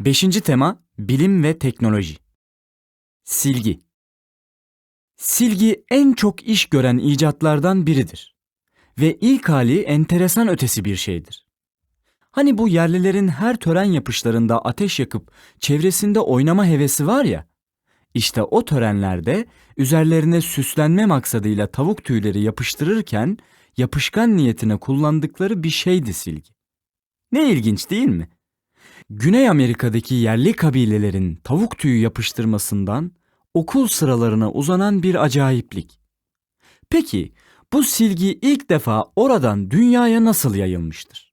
Beşinci tema bilim ve teknoloji. Silgi. Silgi en çok iş gören icatlardan biridir. Ve ilk hali enteresan ötesi bir şeydir. Hani bu yerlilerin her tören yapışlarında ateş yakıp çevresinde oynama hevesi var ya, işte o törenlerde üzerlerine süslenme maksadıyla tavuk tüyleri yapıştırırken yapışkan niyetine kullandıkları bir şeydi silgi. Ne ilginç değil mi? Güney Amerika'daki yerli kabilelerin tavuk tüyü yapıştırmasından okul sıralarına uzanan bir acayiplik. Peki bu silgi ilk defa oradan dünyaya nasıl yayılmıştır?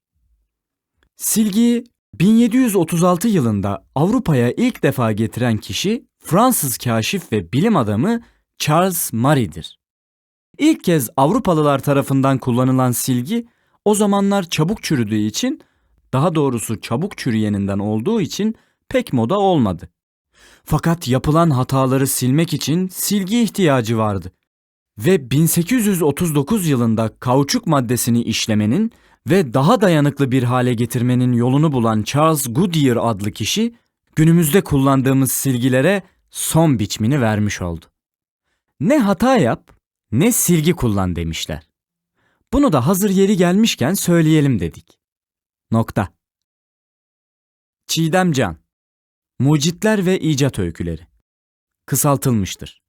Silgiyi 1736 yılında Avrupa'ya ilk defa getiren kişi Fransız kaşif ve bilim adamı Charles Marie'dir. İlk kez Avrupalılar tarafından kullanılan silgi o zamanlar çabuk çürüdüğü için daha doğrusu çabuk çürüyeninden olduğu için pek moda olmadı. Fakat yapılan hataları silmek için silgi ihtiyacı vardı. Ve 1839 yılında kauçuk maddesini işlemenin ve daha dayanıklı bir hale getirmenin yolunu bulan Charles Goodyear adlı kişi günümüzde kullandığımız silgilere son biçimini vermiş oldu. Ne hata yap ne silgi kullan demişler. Bunu da hazır yeri gelmişken söyleyelim dedik. Nokta. Çiğdem Can Mucitler ve İcat Öyküleri Kısaltılmıştır.